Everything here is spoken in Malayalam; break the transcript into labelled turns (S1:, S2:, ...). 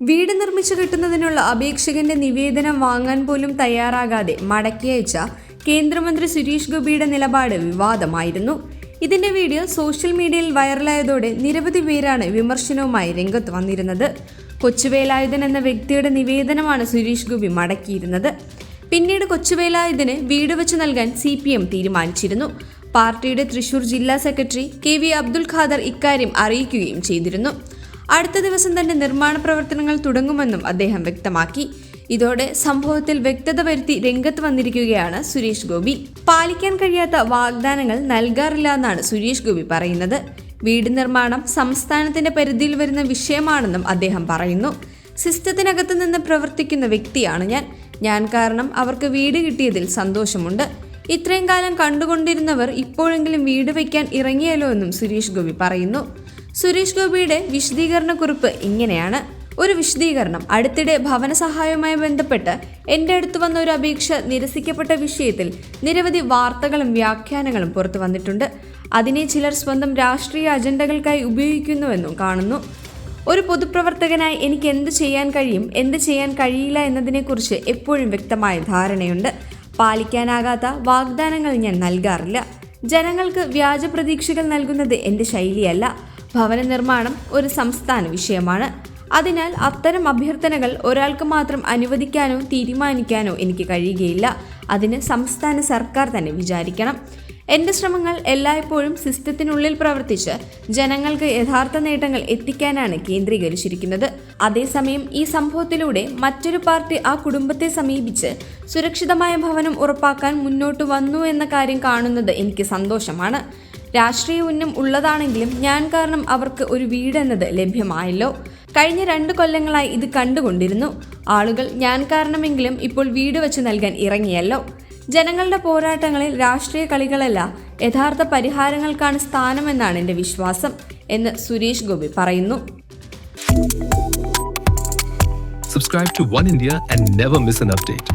S1: വീട് നിർമ്മിച്ചു കിട്ടുന്നതിനുള്ള അപേക്ഷകന്റെ നിവേദനം വാങ്ങാൻ പോലും തയ്യാറാകാതെ മടക്കി അയച്ച കേന്ദ്രമന്ത്രി സുരേഷ് ഗോപിയുടെ നിലപാട് വിവാദമായിരുന്നു. ഇതിന്റെ വീഡിയോ സോഷ്യൽ മീഡിയയിൽ വൈറലായതോടെ നിരവധി പേരാണ് വിമർശനവുമായി രംഗത്ത് വന്നിരുന്നത്. കൊച്ചുവേലായുധൻ എന്ന വ്യക്തിയുടെ നിവേദനമാണ് സുരേഷ് ഗോപി മടക്കിയിരുന്നത്. പിന്നീട് കൊച്ചുവേലായുധന് വീട് വെച്ച് നൽകാൻ സി തീരുമാനിച്ചിരുന്നു. പാർട്ടിയുടെ തൃശൂർ ജില്ലാ secretary K V Abdul Khader ഇക്കാര്യം അറിയിക്കുകയും ചെയ്തിരുന്നു. അടുത്ത ദിവസം തന്നെ നിർമ്മാണ പ്രവർത്തനങ്ങൾ തുടങ്ങുമെന്നും അദ്ദേഹം വ്യക്തമാക്കി. ഇതോടെ സംഭവത്തിൽ വ്യക്തത വരുത്തി രംഗത്ത് വന്നിരിക്കുകയാണ് സുരേഷ് ഗോപി. പാലിക്കാൻ കഴിയാത്ത വാഗ്ദാനങ്ങൾ നൽകാറില്ല എന്നാണ് സുരേഷ് ഗോപി പറയുന്നത്. വീട് നിർമ്മാണം സംസ്ഥാനത്തിന്റെ പരിധിയിൽ വരുന്ന വിഷയമാണെന്നും അദ്ദേഹം പറയുന്നു. സിസ്റ്റത്തിനകത്ത് നിന്ന് പ്രവർത്തിക്കുന്ന വ്യക്തിയാണ് ഞാൻ. ഞാൻ കാരണം അവർക്ക് വീട് കിട്ടിയതിൽ സന്തോഷമുണ്ട്. ഇത്രയും കാലം കണ്ടുകൊണ്ടിരുന്നവർ ഇപ്പോഴെങ്കിലും വീട് വയ്ക്കാൻ ഇറങ്ങിയല്ലോ എന്നും സുരേഷ് ഗോപി പറയുന്നു. സുരേഷ് ഗോപിയുടെ വിശദീകരണക്കുറിപ്പ് ഇങ്ങനെയാണ്. ഒരു വിശദീകരണം. അടുത്തിടെ ഭവന സഹായവുമായി ബന്ധപ്പെട്ട് എന്റെ അടുത്ത് വന്ന ഒരു അപേക്ഷ നിരസിക്കപ്പെട്ട വിഷയത്തിൽ നിരവധി വാർത്തകളും വ്യാഖ്യാനങ്ങളും പുറത്തു വന്നിട്ടുണ്ട്. അതിനെ ചിലർ സ്വന്തം രാഷ്ട്രീയ അജണ്ടകൾക്കായി ഉപയോഗിക്കുന്നുവെന്നും കാണുന്നു. ഒരു പൊതുപ്രവർത്തകനായി എനിക്ക് എന്ത് ചെയ്യാൻ കഴിയും എന്ത് ചെയ്യാൻ കഴിയില്ല എന്നതിനെക്കുറിച്ച് എപ്പോഴും വ്യക്തമായ ധാരണയുണ്ട്. പാലിക്കാനാകാത്ത വാഗ്ദാനങ്ങൾ ഞാൻ നൽകാറില്ല. ജനങ്ങൾക്ക് വ്യാജ പ്രതീക്ഷകൾ നൽകുന്നത് എന്റെ ശൈലിയല്ല. ഭവന നിർമ്മാണം ഒരു സംസ്ഥാന വിഷയമാണ്. അതിനാൽ അത്തരം അഭ്യർത്ഥനകൾ ഒരാൾക്ക് മാത്രം അനുവദിക്കാനോ തീരുമാനിക്കാനോ എനിക്ക് കഴിയുകയില്ല. അതിന് സംസ്ഥാന സർക്കാർ തന്നെ വിചാരിക്കണം. എന്റെ ശ്രമങ്ങൾ എല്ലായ്പ്പോഴും സിസ്റ്റത്തിനുള്ളിൽ പ്രവർത്തിച്ച് ജനങ്ങൾക്ക് യഥാർത്ഥ നേട്ടങ്ങൾ എത്തിക്കാനാണ് കേന്ദ്രീകരിച്ചിരിക്കുന്നത്. അതേസമയം ഈ സംഭവത്തിലൂടെ മറ്റൊരു പാർട്ടി ആ കുടുംബത്തെ സമീപിച്ച് സുരക്ഷിതമായ ഭവനം ഉറപ്പാക്കാൻ മുന്നോട്ട് വന്നു എന്ന കാര്യം കാണുന്നത് എനിക്ക് സന്തോഷമാണ്. രാഷ്ട്രീയ ഉന്നം ഉള്ളതാണെങ്കിലും ഞാൻ കാരണം അവർക്ക് ഒരു വീടെന്നത് ലഭ്യമായല്ലോ. കഴിഞ്ഞ രണ്ട് കൊല്ലങ്ങളായി ഇത് കണ്ടുകൊണ്ടിരുന്നു. ആളുകൾ ഞാൻ കാരണമെങ്കിലും ഇപ്പോൾ വീട് വെച്ച് നൽകാൻ ഇറങ്ങിയല്ലോ. ജനങ്ങളുടെ പോരാട്ടങ്ങളിൽ രാഷ്ട്രീയ കളികളല്ല യഥാർത്ഥ പരിഹാരങ്ങൾക്കാണ് സ്ഥാനമെന്നാണ് എന്റെ വിശ്വാസം എന്ന് സുരേഷ് ഗോപി പറയുന്നു.
S2: Subscribe to One India and never miss an update.